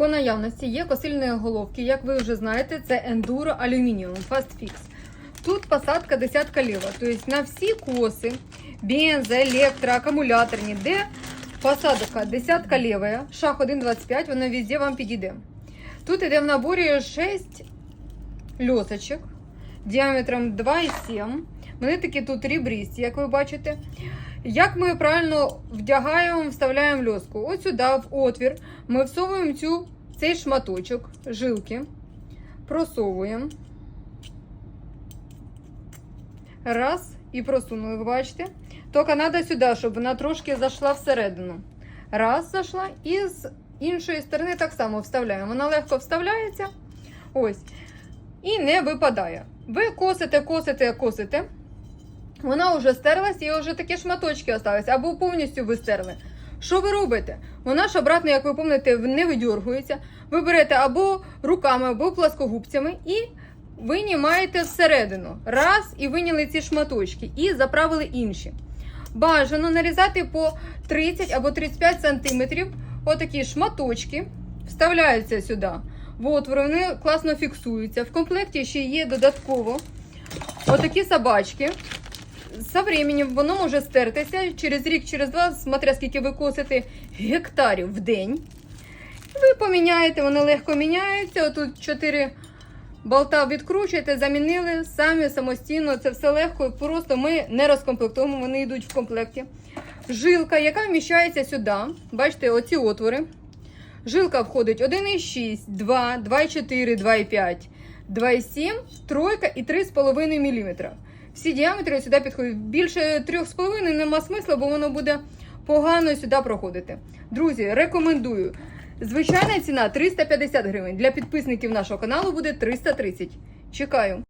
По наявності є косильні головки, як ви вже знаєте, це Enduro Aluminium Fast Fix. Тут посадка десятка ліва, тобто на всі коси, бензо, електро, акумуляторні, де посадка десятка лівая, шаг 1,25, вона везде вам підійде. Тут іде в наборі 6 льосочок діаметром 2,7. Вони такі тут рібристі, як ви бачите. Як ми правильно вдягаємо, вставляємо льоску? От сюди, в отвір, ми всовуємо цю, цей шматочок жилки, просовуємо. Раз, і просунули, ви бачите? Тільки треба сюди, щоб вона трошки зайшла всередину. Раз, зайшла, і з іншої сторони так само вставляємо. Вона легко вставляється. Ось. І не випадає. Ви косите, косите, косите. Вона вже стерлась, і вже такі шматочки остались, або повністю ви стерли. Що ви робите? Вона ж обратно, як ви пам'ятаєте, не видергується. Ви берете або руками, або пласкогубцями і винімаєте всередину. Раз, і виняли ці шматочки, і заправили інші. Бажано нарізати по 30 або 35 сантиметрів. Отакі шматочки вставляються сюди. В отвори вони класно фіксуються. В комплекті ще є додатково отакі собачки. Со временем воно може стертися через рік, через два, смотря скільки ви косите гектарів в день. Ви поміняєте, вони легко міняються. Отут 4 болта відкручуєте, замінили самі самостійно. Це все легко. Просто ми не розкомплектуємо, вони йдуть в комплекті. Жилка, яка вміщається сюди. Бачите, оці отвори. Жилка входить 1,6, 2, 2,4, 2,5, 2,7, тройка і 3,5 мм. Всі діаметри сюди підходять. Більше 3,5 нема смисла, бо воно буде погано сюди проходити. Друзі, рекомендую. Звичайна ціна 350 гривень. Для підписників нашого каналу буде 330. Чекаю.